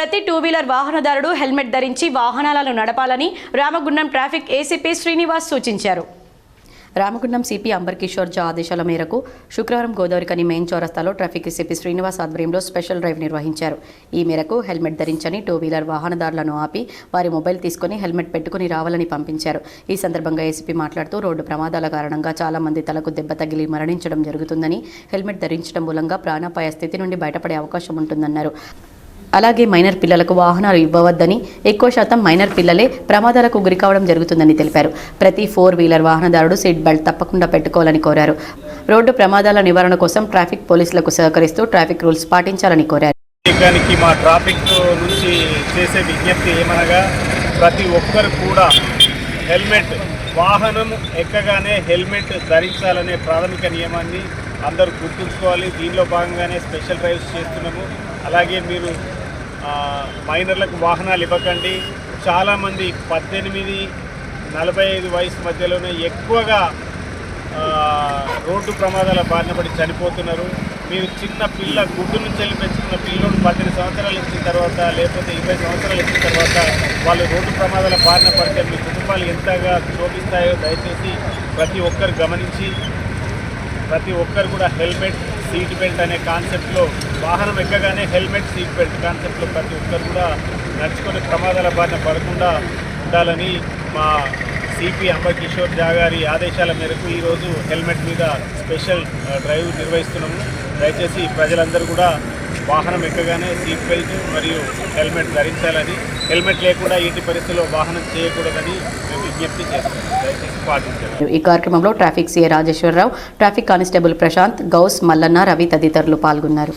ప్రతి two wheeler వాహనదారుడు helmet ధరించి వాహనాలను నడపాలని రామగుండం ట్రాఫిక్ ఏసీపీ శ్రీనివాస్ సూచించారు. రామగుండం సిపి అంబర్ కిషోర్ జా ఆదేశాల మేరకు శుక్రవారం గోదావరికని మెయిన్ చౌరస్తాలో ట్రాఫిక్ సిపి శ్రీనివాస్ ఆధ్వర్యంలో స్పెషల్ డ్రైవ్ నిర్వహించారు. ఈ మేరకు హెల్మెట్ ధరించని టూ వీలర్ వాహనదారులను ఆపి వారి మొబైల్ తీసుకుని హెల్మెట్ పెట్టుకుని రావాలని పంపించారు. ఈ సందర్భంగా ఏసీపీ మాట్లాడుతూ రోడ్డు ప్రమాదాల కారణంగా చాలా మంది తలకు దెబ్బ తగిలి మరణించడం జరుగుతుందని హెల్మెట్ ధరించడం మూలంగా ప్రాణాపాయ స్థితి నుండి బయటపడే అవకాశం ఉంటుందన్నారు. అలాగే మైనర్ పిల్లలకు వాహనాలు ఇవ్వవద్దని ఎక్కువ శాతం మైనర్ పిల్లలే ప్రమాదాలకు గురికావడం జరుగుతుందని తెలిపారు. ప్రతి ఫోర్ వీలర్ వాహనదారుడు సీట్ బెల్ట్ తప్పకుండా పెట్టుకోవాలని కోరారు. రోడ్డు ప్రమాదాల నివారణ కోసం ట్రాఫిక్ పోలీసులకు సహకరిస్తూ ట్రాఫిక్ రూల్స్ పాటించాలని కోరారు. దానికి మా ట్రాఫిక్ నుంచి చేసే విజ్ఞప్తి ఏమనగా ప్రతి ఒక్కరు కూడా హెల్మెట్ వాహనం ఎక్కగానే హెల్మెట్ ధరించాలనే ప్రాథమిక నియమాన్ని అందరూ గుర్తుంచుకోవాలి. దీనిలో భాగంగానే స్పెషల్ డ్రైవ్స్ చేస్తున్నాము. అలాగే మీరు మైనర్లకు వాహనాలు ఇవ్వకండి. చాలామంది పద్దెనిమిది నలభై ఐదు వయసు మధ్యలోనే ఎక్కువగా రోడ్డు ప్రమాదాల బారిన పడి చనిపోతున్నారు. మీరు చిన్న పిల్ల గుడ్డు నుంచి వెళ్ళి పెంచుకున్న పిల్లోడు పద్దెనిమిది సంవత్సరాలు ఇచ్చిన తర్వాత లేకపోతే ఇరవై సంవత్సరాలు ఇచ్చిన తర్వాత వాళ్ళు రోడ్డు ప్రమాదాల బారిన పడితే మీ కుటుంబాలు ఎంతగా శోభిస్తాయో దయచేసి ప్రతి ఒక్కరు గమనించి ప్రతి ఒక్కరు కూడా హెల్మెట్ సీట్ బెల్ట్ అనే కాన్సెప్ట్లో వాహనం ఎక్కగానే హెల్మెట్ సీట్ బెల్ట్ కాన్సెప్ట్లో ప్రతి ఒక్కరు కూడా నడుచుకొని ప్రమాదాల బారిన పడకుండా ఉండాలని మా సిపి అంబకిషోర్ జాగారి గారి ఆదేశాల మేరకు ఈరోజు హెల్మెట్ మీద స్పెషల్ డ్రైవ్ నిర్వహిస్తున్నాము. దయచేసి ప్రజలందరూ కూడా వాహనం ఎక్కగానే సీట్ బెల్ట్ మరియు హెల్మెట్ ధరించాలని హెల్మెట్ లేకుండా ఎట్టి పరిస్థితుల్లో వాహనం చేయకూడదని మేము విజ్ఞప్తి చేస్తున్నాం. దయచేసి పాటించాలి ఈ కార్యక్రమంలో traffic CA Rajeshwara Rao traffic constable Prashanth Ghouse Mallanna Ravi తదితరులు పాల్గొన్నారు.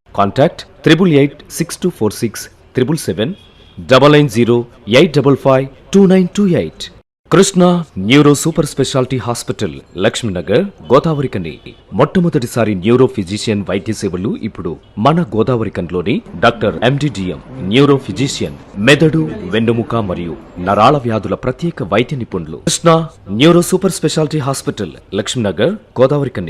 Contact triple eight six two four six triple seven double nine zero eight double five two nine two eight Krishna neuro super speciality hospital Laxminagar Godavarikhani మొట్టమొదటిసారి neuro physician వైద్య సేవలు ఇప్పుడు మన గోదావరికన్లోని doctor MD DM neuro physician మెదడు వెన్నుముక మరియు నరాల వ్యాధుల ప్రత్యేక వైద్య నిపుణులు. Krishna neuro super speciality hospital Laxminagar Godavarikhani